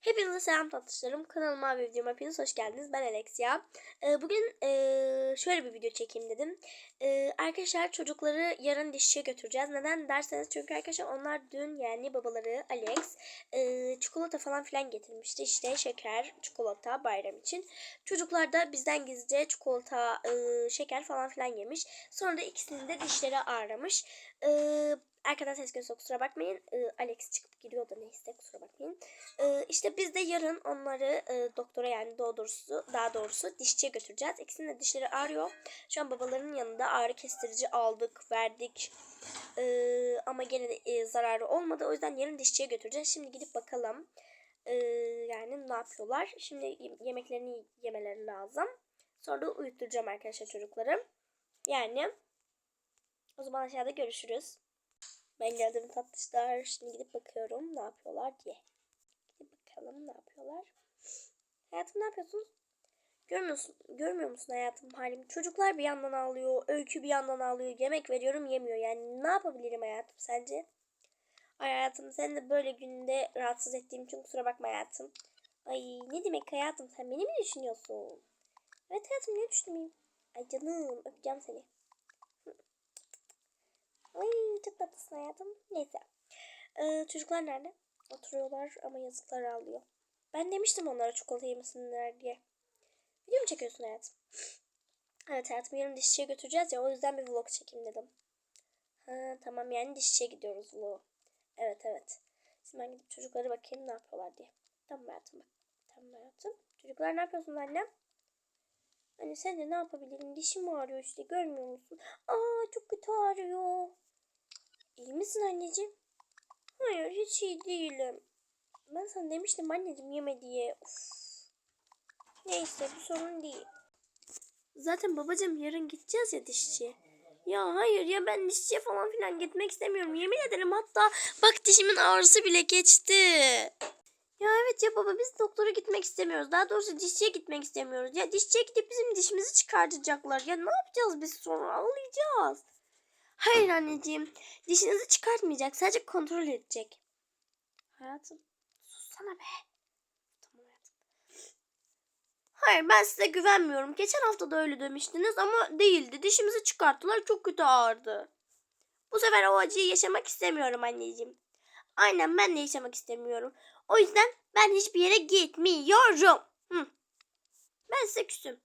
Hepinize selam tatlışlarım. Kanalıma ve videoma hepiniz hoş geldiniz. Ben Alexia. Ee, bugün ee, şöyle bir video çekeyim dedim. Ee, arkadaşlar çocukları yarın dişçiye götüreceğiz. Neden derseniz çünkü arkadaşlar onlar dün yani babaları Alex ee, çikolata falan filan getirmişti. İşte şeker, çikolata bayram için. Çocuklar da bizden gizlice çikolata, ee, şeker falan filan yemiş. Sonra da ikisinin de dişleri ağrımış. Ee, Arkadan ses geliyorsa kusura bakmayın. Ee, Alex çıkıp giriyor da neyse kusura bakmayın. Ee, işte biz de yarın onları e, doktora yani daha doğrusu, daha doğrusu dişçiye götüreceğiz. İkisinin de dişleri ağrıyor. Şu an babalarının yanında ağrı kestirici aldık, verdik. Ee, ama gene de e, zararı olmadı. O yüzden yarın dişçiye götüreceğiz. Şimdi gidip bakalım. Ee, yani ne yapıyorlar. Şimdi yemeklerini yemeleri lazım. Sonra da uyutturacağım arkadaşlar çocukları. Yani o zaman aşağıda görüşürüz. Ben geldim tatlışlar. Şimdi gidip bakıyorum ne yapıyorlar diye. Gidip bakalım ne yapıyorlar. Hayatım ne yapıyorsunuz? Görmüyor musun, görmüyor musun hayatım halimi? Çocuklar bir yandan ağlıyor, öykü bir yandan ağlıyor. Yemek veriyorum yemiyor. Yani ne yapabilirim hayatım sence? Ay hayatım seni de böyle günde rahatsız ettiğim için kusura bakma hayatım. Ay ne demek hayatım sen beni mi düşünüyorsun? Evet hayatım niye düşünmeyeyim? Ay canım öpeceğim seni. Ay çok tatlısın hayatım. Neyse. Ee, çocuklar nerede? Oturuyorlar ama yazıklar ağlıyor. Ben demiştim onlara çikolata yemesinler diye. Video mu çekiyorsun hayatım? Evet hayatım yarın dişçiye götüreceğiz ya o yüzden bir vlog çekeyim dedim. Ha, tamam yani dişçiye gidiyoruz vlog. Evet evet. Şimdi ben gidip çocuklara bakayım ne yapıyorlar diye. Tamam hayatım bak. Tamam hayatım. Çocuklar ne yapıyorsun annem? Anne sen de ne yapabilirim? Dişim ağrıyor işte görmüyor musun? Aa çok kötü ağrıyor. İyi misin anneciğim? Hayır hiç iyi değilim. Ben sana demiştim anneciğim yeme diye. Uf. Neyse bu sorun değil. Zaten babacığım yarın gideceğiz ya dişçiye. Ya hayır ya ben dişçiye falan filan gitmek istemiyorum. Yemin ederim hatta bak dişimin ağrısı bile geçti. Ya evet ya baba biz doktora gitmek istemiyoruz. Daha doğrusu dişçiye gitmek istemiyoruz. Ya dişçiye gidip bizim dişimizi çıkartacaklar. Ya ne yapacağız biz sonra? Ağlayacağız. Hayır anneciğim. Dişinizi çıkartmayacak. Sadece kontrol edecek. Hayatım. Sussana be. Tamam hayatım. Hayır ben size güvenmiyorum. Geçen hafta da öyle demiştiniz ama değildi. Dişimizi çıkarttılar. Çok kötü ağrıdı. Bu sefer o acıyı yaşamak istemiyorum anneciğim. Aynen ben de yaşamak istemiyorum. O yüzden ben hiçbir yere gitmiyorum. Hı. Ben size küsüm.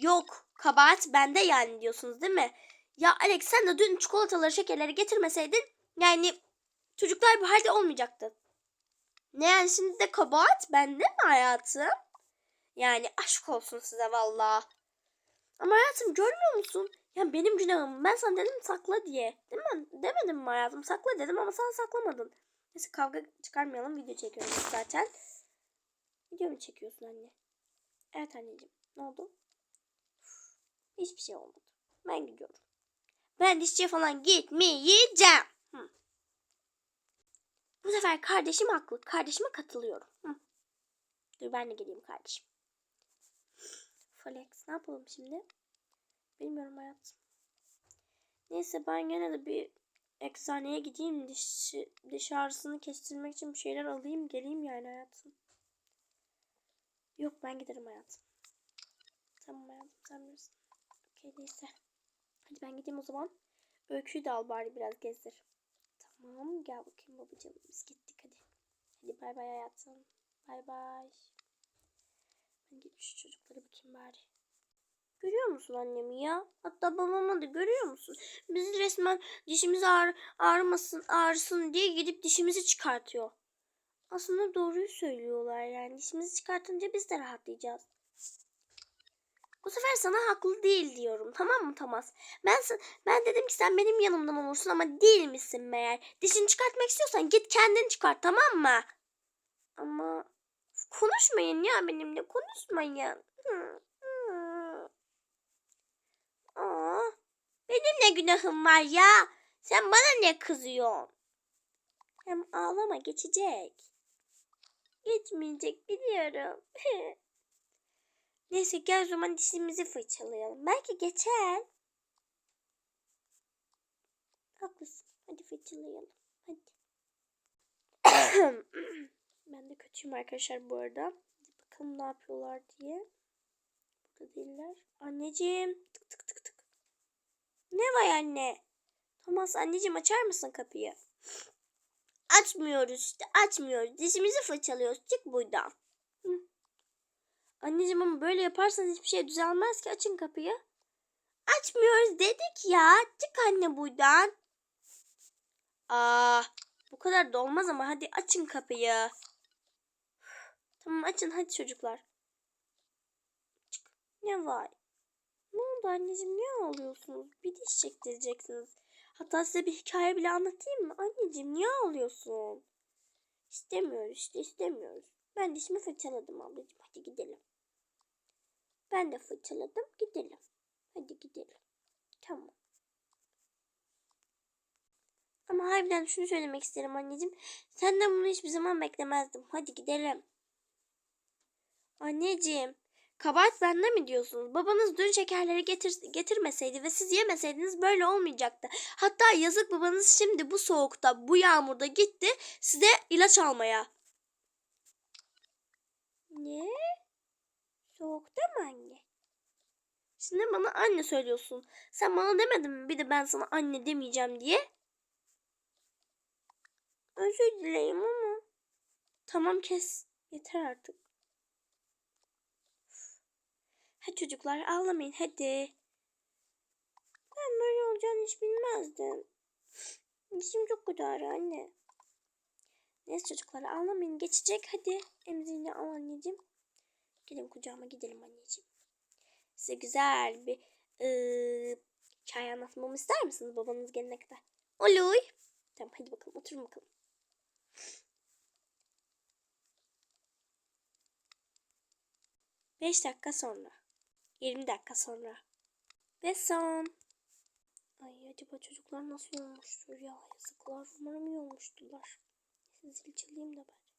Yok kabahat bende yani diyorsunuz değil mi? Ya Alex sen de dün çikolataları şekerleri getirmeseydin yani çocuklar bu halde olmayacaktı. Ne yani şimdi de kabahat bende mi hayatım? Yani aşk olsun size valla. Ama hayatım görmüyor musun? Ya benim günahım. Ben sana dedim sakla diye. Değil mi? Demedim mi hayatım? Sakla dedim ama sen saklamadın. Neyse kavga çıkarmayalım. Video çekiyoruz zaten. Video mu çekiyorsun anne? Evet anneciğim. Ne oldu? Hiçbir şey olmadı. Ben gidiyorum. Ben dişçiye falan gitmeyeceğim. Hı. Bu sefer kardeşim haklı. Kardeşime katılıyorum. Hı. Dur ben de geleyim kardeşim. Flex ne yapalım şimdi? Bilmiyorum hayatım. Neyse ben gene de bir eczaneye gideyim. Diş, diş ağrısını kestirmek için bir şeyler alayım. Geleyim yani hayatım. Yok ben giderim hayatım. Tamam hayatım sen bilirsin. Okey neyse. Hadi ben gideyim o zaman. Öyküyü de al bari biraz gezdir. Tamam gel bakayım babacığım. Biz gittik hadi. Hadi bay bay hayatım. Bay bay. Ben gidip şu çocuklara bakayım bari. Görüyor musun annemi ya? Hatta babama da görüyor musun? Biz resmen dişimiz ağrı, ağrımasın, ağrısın diye gidip dişimizi çıkartıyor. Aslında doğruyu söylüyorlar yani. Dişimizi çıkartınca biz de rahatlayacağız. Bu sefer sana haklı değil diyorum. Tamam mı Thomas? Ben ben dedim ki sen benim yanımdan olursun ama değil misin meğer? Dişini çıkartmak istiyorsan git kendin çıkart tamam mı? Ama konuşmayın ya benimle konuşmayın. Hı. Aa, benim ne günahım var ya? Sen bana ne kızıyorsun? Hem ağlama geçecek. Geçmeyecek biliyorum. Neyse gel o zaman dişimizi fırçalayalım. Belki geçer. Haklısın. Hadi fırçalayalım. Hadi. kötüyüm arkadaşlar bu arada. Bakalım ne yapıyorlar diye. Burada değiller. Anneciğim. Tık tık tık tık. Ne var anne? Thomas anneciğim açar mısın kapıyı? Açmıyoruz işte açmıyoruz. Dişimizi fırçalıyoruz. Çık buradan. Anneciğim ama böyle yaparsanız hiçbir şey düzelmez ki. Açın kapıyı. Açmıyoruz dedik ya. Çık anne buradan. Aa, bu kadar da olmaz ama hadi açın kapıyı. Tamam açın hadi çocuklar. Çık. Ne var? Ne oldu anneciğim niye ağlıyorsunuz? Bir diş çektireceksiniz. Hatta size bir hikaye bile anlatayım mı? Anneciğim niye ağlıyorsun? İstemiyoruz işte istemiyoruz. Ben dişimi fırçaladım ablacığım. Hadi gidelim. Ben de fırçaladım. Gidelim. Hadi gidelim. Tamam. Ama harbiden şunu söylemek isterim anneciğim. Senden bunu hiçbir zaman beklemezdim. Hadi gidelim. Anneciğim, kabahat bende mi diyorsunuz? Babanız dün şekerleri getir, getirmeseydi ve siz yemeseydiniz böyle olmayacaktı. Hatta yazık babanız şimdi bu soğukta, bu yağmurda gitti size ilaç almaya. Ne? Soğukta mı anne? Şimdi bana anne söylüyorsun. Sen bana demedin mi bir de ben sana anne demeyeceğim diye? Özür dileyim ama. Tamam kes. Yeter artık. Hadi çocuklar ağlamayın hadi. Ben böyle olacağını hiç bilmezdim. Dişim çok kötü anne. Neyse çocuklar ağlamayın geçecek hadi. Emziğini al anneciğim. Gelin kucağıma gidelim anneciğim. Size güzel bir ıı, hikaye anlatmamı ister misiniz babanız gelene kadar? Olur. Tamam hadi bakalım oturun bakalım. Beş dakika sonra. 20 dakika sonra. Ve son. Ay acaba çocuklar nasıl olmuştur ya? Yazıklar umarım iyi olmuşturlar. Neyse zil çalayım da ben.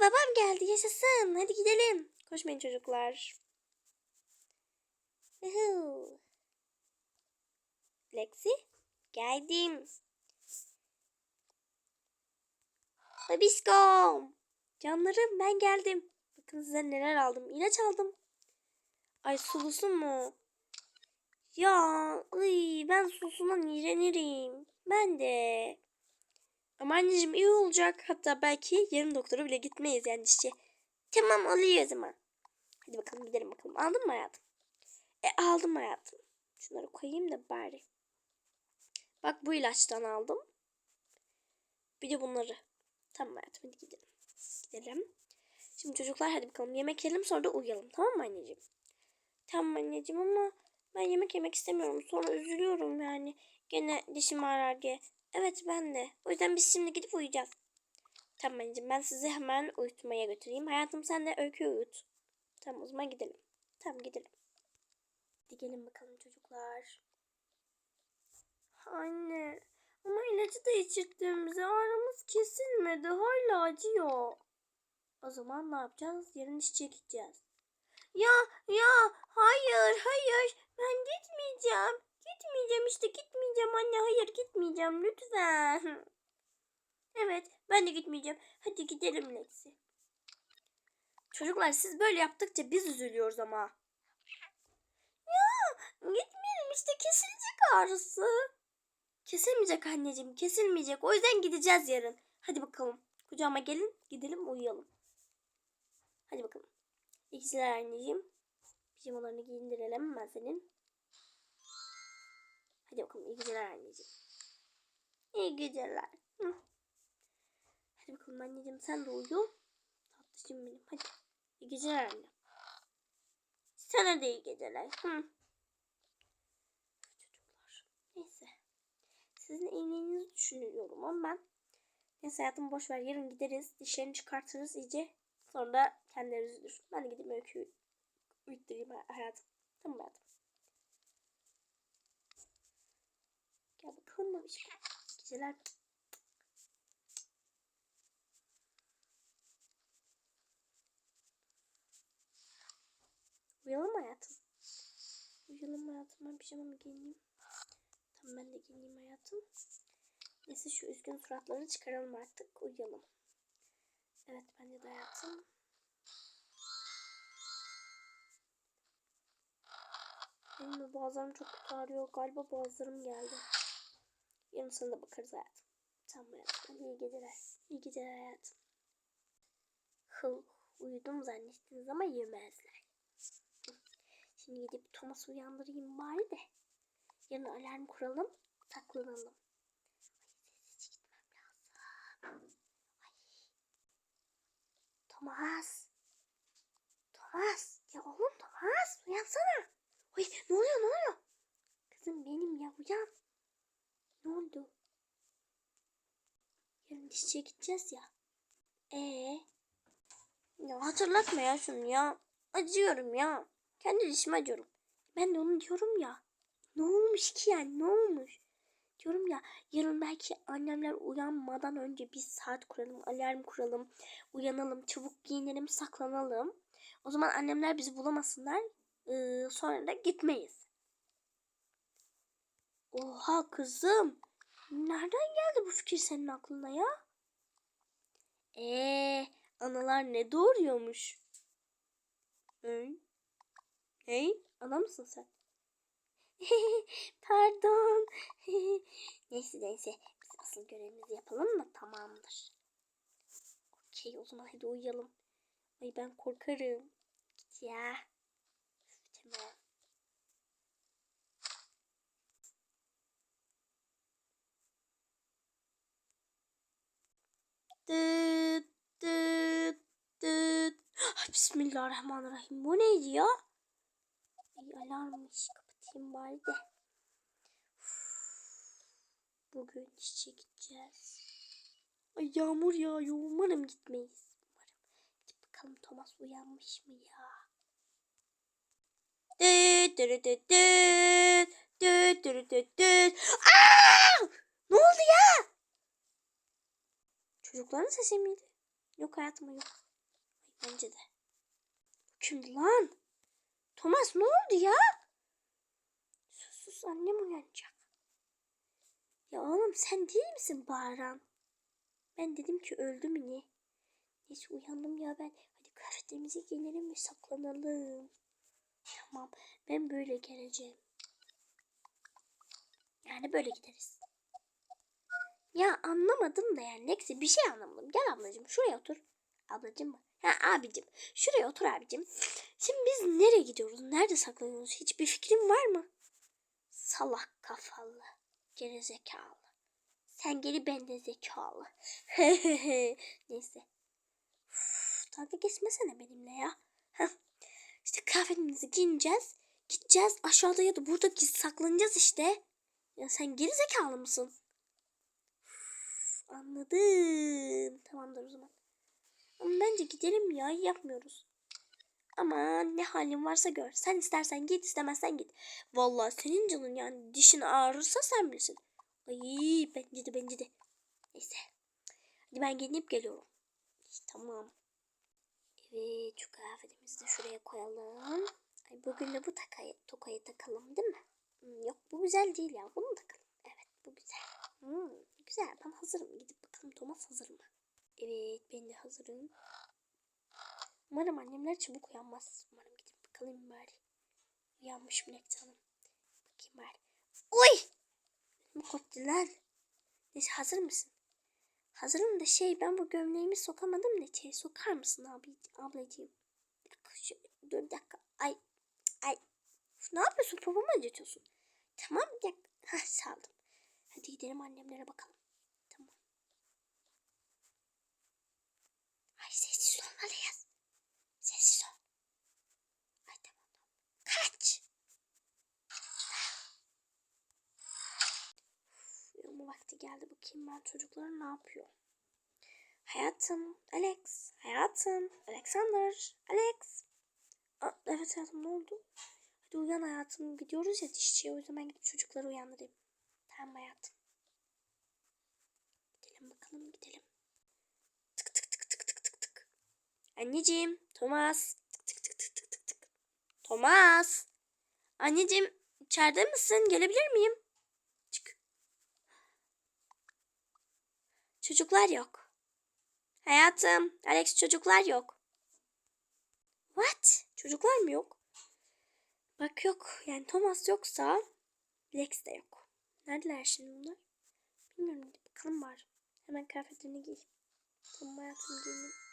Babam geldi yaşasın. Hadi gidelim. Koşmayın çocuklar. Lexi geldim. Babişkom. Canlarım ben geldim. Bakın size neler aldım. İlaç aldım. Ay sulusu mu? Ya ıy, ben sulusundan iğrenirim. Ben de. Ama anneciğim iyi olacak. Hatta belki yarın doktora bile gitmeyiz yani dişçi. Tamam oluyor o zaman. Hadi bakalım gidelim bakalım. Aldın mı hayatım? E aldım hayatım. Şunları koyayım da bari. Bak bu ilaçtan aldım. Bir de bunları. Tamam hayatım hadi gidelim. Gidelim. Şimdi çocuklar hadi bakalım yemek yiyelim sonra da uyuyalım. Tamam mı anneciğim? Tamam anneciğim ama ben yemek yemek istemiyorum. Sonra üzülüyorum yani. Gene dişim ağrır diye. Evet ben de. O yüzden biz şimdi gidip uyuyacağız. Tamam anneciğim ben sizi hemen uyutmaya götüreyim. Hayatım sen de öykü uyut. Tamam o zaman gidelim. Tamam gidelim. Hadi gelin bakalım çocuklar. Anne ama ilacı da içirttiğimizde ağrımız kesilmedi. Hala acıyor. O zaman ne yapacağız? Yarın işçiye gideceğiz. Ya ya hayır hayır ben gitmeyeceğim. Gitmeyeceğim işte hayır gitmeyeceğim lütfen. Evet ben de gitmeyeceğim. Hadi gidelim Lexi. Çocuklar siz böyle yaptıkça biz üzülüyoruz ama. Ya gitmeyelim işte kesilecek ağrısı. Kesilmeyecek anneciğim kesilmeyecek. O yüzden gideceğiz yarın. Hadi bakalım. Kucağıma gelin gidelim uyuyalım. Hadi bakalım. İyi geceler anneciğim. Pijamalarını giyindirelim ben senin. Hadi bakalım iyi geceler anneciğim. İyi geceler. Hı. Hadi bakalım anneciğim sen de uyu. Tatlışım benim hadi. İyi geceler anne. Sana da iyi geceler. Hı. Çocuklar. Neyse. Sizin iyiliğinizi düşünüyorum ama ben Neyse hayatım boş ver. Yarın gideriz. Dişlerini çıkartırız iyice. Sonra da kendileri üzülür. Ben de gidip öyküyü uyutturayım hayatım. Tamam hayatım. Gel bakalım babiş. Geceler. Uyuyalım mı hayatım? Uyuyalım hayatım. Ben pijamamı giyineyim. Tamam ben de giyineyim hayatım. Neyse şu üzgün suratları çıkaralım artık. Uyuyalım. Evet bence de hayatım. Benim de boğazlarım çok ağrıyor. Galiba boğazlarım geldi. Yarın sana da bakarız hayatım. Tamam hayatım. Hadi iyi geceler. İyi geceler hayatım. Hıl. Uyudum zannettiniz ama yemezler. Şimdi gidip Thomas'ı uyandırayım bari de. Yarın alarm kuralım. Saklanalım. Thomas. Thomas. Ya oğlum Thomas uyansana. Ay ne oluyor ne oluyor? Kızım benim ya uyan. Ne oldu? Yarın dişçiye gideceğiz ya. Ee? Ya hatırlatma ya şunu ya. Acıyorum ya. Kendi dişime acıyorum. Ben de onu diyorum ya. Ne olmuş ki yani ne olmuş? Diyorum ya yarın belki annemler uyanmadan önce bir saat kuralım, alarm kuralım, uyanalım, çabuk giyinelim, saklanalım. O zaman annemler bizi bulamasınlar. Ee, sonra da gitmeyiz. Oha kızım. Nereden geldi bu fikir senin aklına ya? Ee, analar ne doğuruyormuş? Hey? Hey? Ana mısın sen? Pardon. neyse neyse. Biz asıl görevimizi yapalım mı? Tamamdır. Okey o zaman hadi uyuyalım. Ay ben korkarım. Git ya. Bismillahirrahmanirrahim. Bu neydi ya? Ay alarmmış. Kapatayım bari de. Bugün işe gideceğiz. Ay yağmur yağıyor. Umarım gitmeyiz. Umarım. Gidip bakalım Thomas uyanmış mı ya? Dıt dıt dıt dıt. Dıt dıt dıt dıt. Aa! Ne oldu ya? Çocukların sesi miydi? Yok hayatım yok. Bence de. Kimdi lan? Thomas ne oldu ya? Sus sus annem uyanacak. Ya oğlum sen değil misin bağıran? Ben dedim ki öldü mü ne? Neyse uyandım ya ben. Hadi kıyafetlerimizi giyinelim ve saklanalım. Tamam ben böyle geleceğim. Yani böyle gideriz. Ya anlamadım da yani. Neyse bir şey anlamadım. Gel ablacığım şuraya otur. Ablacığım mı? Ha abicim. Şuraya otur abicim. Şimdi biz nereye gidiyoruz? Nerede saklanıyoruz? Hiçbir fikrin var mı? Salak kafalı. Gerizekalı. Sen geri ben de zekalı. Neyse. Uf, dalga geçmesene benimle ya. İşte kıyafetimizi giyineceğiz. Gideceğiz aşağıda ya da burada saklanacağız işte. Ya sen geri zekalı mısın? Anladım. Tamamdır o zaman. Ama bence gidelim ya yapmıyoruz. Ama ne halin varsa gör. Sen istersen git istemezsen git. Vallahi senin canın yani dişin ağrırsa sen bilirsin. Ay bence de bence de. Neyse. Hadi ben giyinip geliyorum. Tamam. Evet şu kıyafetimizi de şuraya koyalım. Ay, bugün de bu takayı, tokayı takalım değil mi? Hmm, yok bu güzel değil ya. Bunu takalım. Evet bu güzel. Hmm, güzel ben hazırım. Gidip bakalım Thomas hazır mı? Evet ben de hazırım. Umarım annemler çabuk uyanmaz. Umarım gidip bakalım bari. Uyanmış mı Nekta Hanım? Bakayım bari. Oy! Ne koptu lan? Neyse hazır mısın? Hazırım da şey ben bu gömleğimi sokamadım da içeri sokar mısın abi ablacığım? Bir dakika şu, dur bir dakika. Ay ay. Ne yapıyorsun? Popomu acıtıyorsun. Tamam bir dakika. Hah saldım. Hadi gidelim annemlere bakalım. Tamam. Ay sessiz olmalıyız. Sessiz ol. Ay tamam tamam. Kaç. Uyuma vakti geldi. Bakayım ben çocuklar ne yapıyor. Hayatım, Alex, hayatım, Alexander, Alex. Aa, evet hayatım ne oldu? Hadi uyan hayatım. Gidiyoruz ya dişçiye. O yüzden ben gidip çocukları uyandırayım. Tamam hayatım. Gidelim bakalım gidelim. Tık tık tık tık tık tık tık. Anneciğim, Thomas. Tık tık tık tık tık tık tık. Thomas. Anneciğim, içeride misin? Gelebilir miyim? Çık. Çocuklar yok. Hayatım, Alex çocuklar yok. What? Çocuklar mı yok? Bak yok. Yani Thomas yoksa Lex de yok. Neredeler şimdi bunlar? Bilmiyorum. Bakalım bari. Hemen kıyafetlerini giy. Tamam hayatım giyineyim.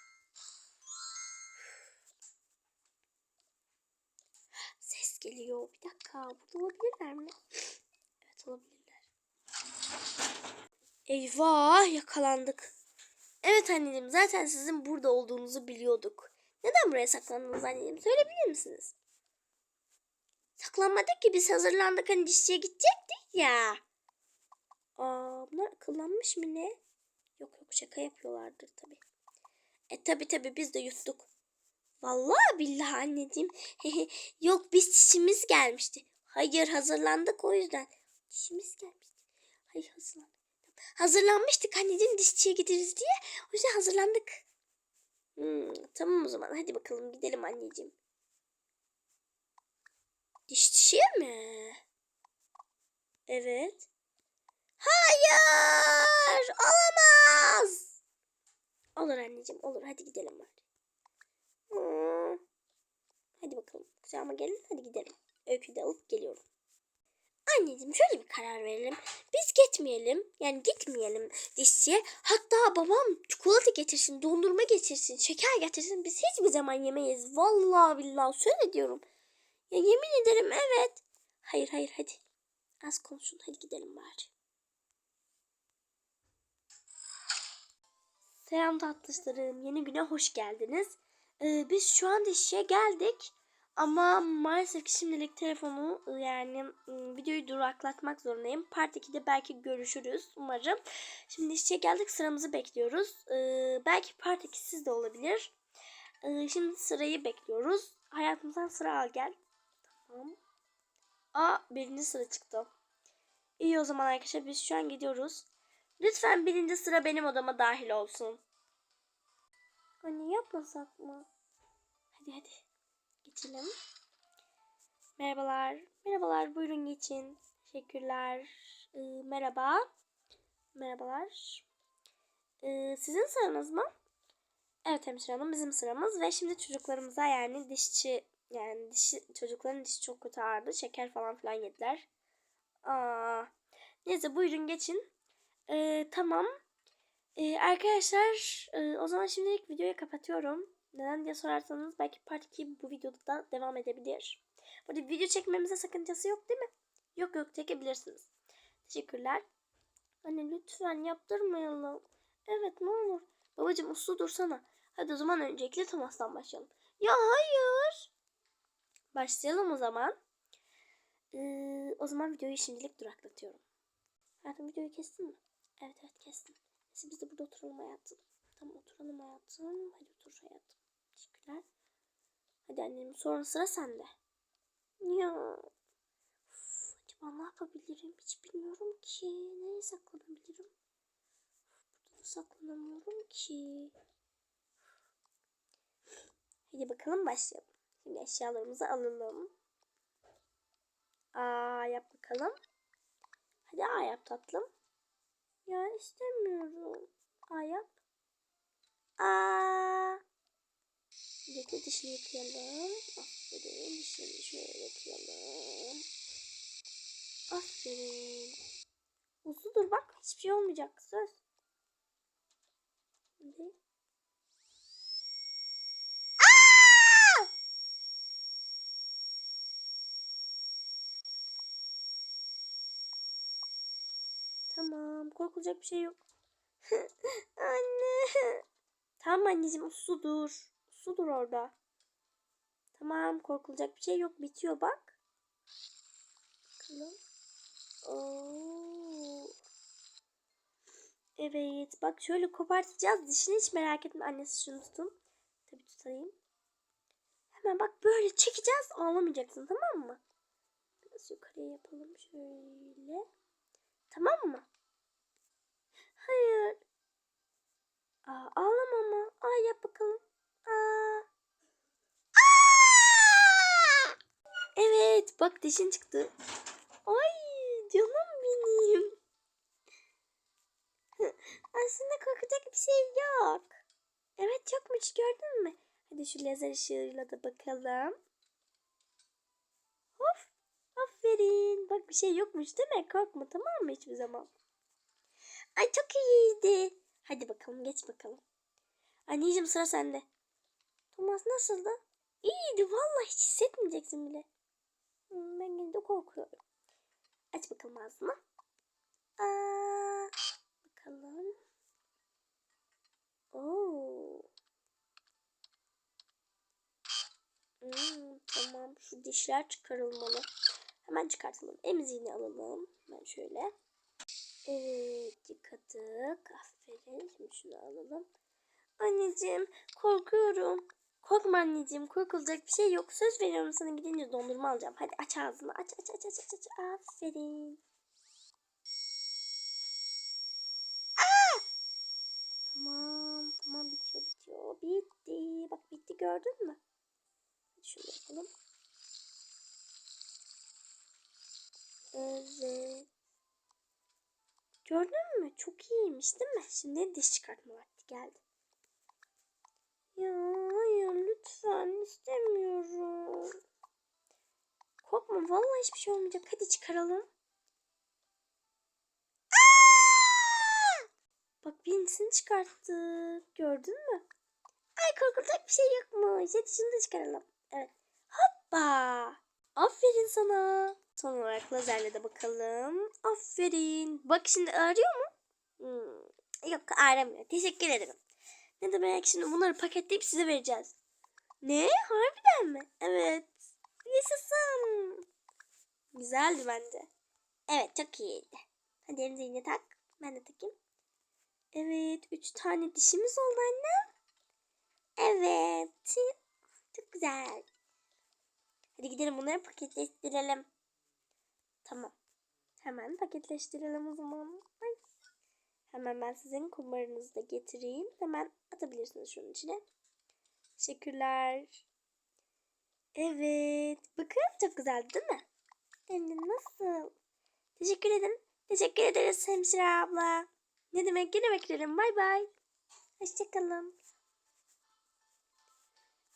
Geliyor. Bir dakika. Burada olabilirler mi? Evet olabilirler. Eyvah yakalandık. Evet anneciğim zaten sizin burada olduğunuzu biliyorduk. Neden buraya saklandınız anneciğim? Söyleyebilir misiniz? Saklanmadık ki biz hazırlandık hani dişçiye gidecektik ya. Aa, bunlar akıllanmış mı ne? Yok yok şaka yapıyorlardır tabii. E tabi tabi biz de yuttuk. Vallahi billahi anneciğim. yok biz dişimiz gelmişti. Hayır hazırlandık o yüzden. Dişimiz gelmişti. Hayır hazırlandık. Hazırlanmıştık anneciğim dişçiye gideriz diye. O yüzden hazırlandık. Hmm, tamam o zaman hadi bakalım gidelim anneciğim. Dişçiye mi? Evet. Hayır! Olamaz! Olur anneciğim olur hadi gidelim bari. Hadi bakalım. Kucağıma gelin hadi gidelim. Öyküyü de alıp geliyorum. Anneciğim şöyle bir karar verelim. Biz gitmeyelim. Yani gitmeyelim dişçiye. Hatta babam çikolata getirsin, dondurma getirsin, şeker getirsin. Biz hiçbir zaman yemeyiz. Vallahi billahi söyle diyorum. Ya yemin ederim evet. Hayır hayır hadi. Az konuşun hadi gidelim bari. Selam tatlışlarım. Yeni güne hoş geldiniz. Ee, biz şu an dişçiye geldik. Ama maalesef ki şimdilik telefonu yani ım, videoyu duraklatmak zorundayım. Part 2'de belki görüşürüz umarım. Şimdi dişçiye geldik sıramızı bekliyoruz. Ee, belki part 2 siz de olabilir. Ee, şimdi sırayı bekliyoruz. Hayatımızdan sıra al gel. Tamam. Aa birinci sıra çıktı. İyi o zaman arkadaşlar biz şu an gidiyoruz. Lütfen birinci sıra benim odama dahil olsun. Anne yapmasak mı? Hadi hadi. Geçelim. Merhabalar. Merhabalar buyurun geçin. Teşekkürler. Ee, merhaba. Merhabalar. Ee, sizin sıranız mı? Evet hemşire hanım bizim sıramız ve şimdi çocuklarımıza yani dişçi yani dişi, çocukların dişi çok kötü ağrıdı. Şeker falan filan yediler. Aa, neyse buyurun geçin. Ee, tamam. Ee, arkadaşlar e, o zaman şimdilik videoyu kapatıyorum. Neden diye sorarsanız belki part 2 bu videoda da devam edebilir. Burada video çekmemize sakıncası yok değil mi? Yok yok çekebilirsiniz. Teşekkürler. Anne lütfen yaptırmayalım. Evet ne olur. Babacım uslu dursana. Hadi o zaman öncelikle Thomas'tan başlayalım. Ya hayır. Başlayalım o zaman. Ee, o zaman videoyu şimdilik duraklatıyorum. Hayatım videoyu kestin mi? Evet evet kestim. Neyse biz de burada oturalım hayatım. Tamam oturalım hayatım. Hadi otur hayatım. Teşekkürler. Hadi annem sonra sıra sende. Ya. Uf, acaba ne yapabilirim? Hiç bilmiyorum ki. Nereye saklanabilirim? Burada da saklanamıyorum ki. Hadi bakalım başlayalım. Şimdi eşyalarımızı alalım. Aa yap bakalım. Hadi A yap tatlım. Ya istemiyorum. Bir dişini yıkayalım. Aferin. Dişini şöyle yıkayalım. Aferin. Uslu dur bak. Hiçbir şey olmayacak. Söz. Hadi. Tamam. Korkulacak bir şey yok. Anne. Tamam anneciğim uslu dur. Uslu dur orada. Tamam korkulacak bir şey yok. Bitiyor bak. Bakalım. Oo. Evet bak şöyle kopartacağız. Dişini hiç merak etme. Annesi şunu tutun. Tabii tutayım. Hemen bak böyle çekeceğiz. Ağlamayacaksın tamam mı? Biraz yukarıya yapalım şöyle. Tamam mı? Hayır. Aa, ağlama ama. Aa, yap bakalım. Evet bak dişin çıktı. Ay canım benim. aslında korkacak bir şey yok. Evet yokmuş gördün mü? Hadi şu lazer ışığıyla da bakalım. Of. Aferin. Bak bir şey yokmuş değil mi? Korkma tamam mı hiçbir zaman? Ay çok iyiydi. Hadi bakalım geç bakalım. Anneciğim sıra sende. Thomas nasıldı? İyiydi vallahi hiç hissetmeyeceksin bile. Hmm, Ben yine de korkuyorum. Aç bakalım ağzını. Aa, bakalım. Oo. Hmm, tamam şu dişler çıkarılmalı. Hemen çıkartalım. Emziğini alalım. Ben şöyle. Evet yıkadık. Aferin. Şimdi şunu alalım. Anneciğim korkuyorum. Korkma anneciğim korkulacak bir şey yok. Söz veriyorum sana gidince dondurma alacağım. Hadi aç ağzını aç aç aç aç aç. aç. Aferin. Aa! Tamam tamam bitiyor bitiyor. Bitti. Bak bitti gördün mü? Şöyle yapalım. Evet. Gördün mü? Çok iyiymiş değil mi? Şimdi diş çıkartma vakti geldi. Ya hayır lütfen istemiyorum. Korkma vallahi hiçbir şey olmayacak. Hadi çıkaralım. Aa! Bak birincisini çıkarttık. Gördün mü? Ay korkulacak bir şey yokmuş. Hadi şunu da çıkaralım. Evet. Hoppa. Aferin sana. Son olarak lazerle de bakalım. Aferin. Bak şimdi ağrıyor mu? Hmm. Yok ağrımıyor. Teşekkür ederim. Ne demek şimdi bunları paketleyip size vereceğiz. Ne? Harbiden mi? Evet. Yaşasın. Güzeldi bence. Evet çok iyiydi. Hadi elini tak. Ben de takayım. Evet. Üç tane dişimiz oldu anne. Evet. Çok güzel. Hadi gidelim bunları paketleştirelim. Tamam. Hemen paketleştirelim o zaman. Hemen ben sizin kumbarınızı da getireyim. Hemen atabilirsiniz şunun içine. Teşekkürler. Evet. Bakın çok güzel değil mi? Hem nasıl? Teşekkür ederim. Teşekkür ederiz hemşire abla. Ne demek yine beklerim. Bay bay. Hoşçakalın.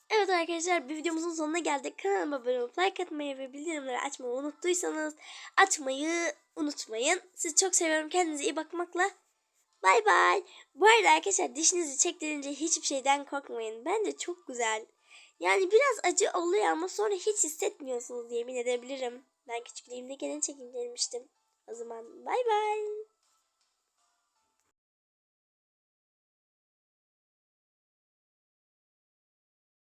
Evet arkadaşlar bir videomuzun sonuna geldik. Kanalıma abone olup like atmayı ve bildirimleri açmayı unuttuysanız açmayı unutmayın. Sizi çok seviyorum. Kendinize iyi bakmakla. Bay bay. Bu arada arkadaşlar dişinizi çektirince hiçbir şeyden korkmayın. Bence çok güzel. Yani biraz acı oluyor ama sonra hiç hissetmiyorsunuz yemin edebilirim. Ben küçüklüğümde gene çekindirmiştim. O zaman bay bay.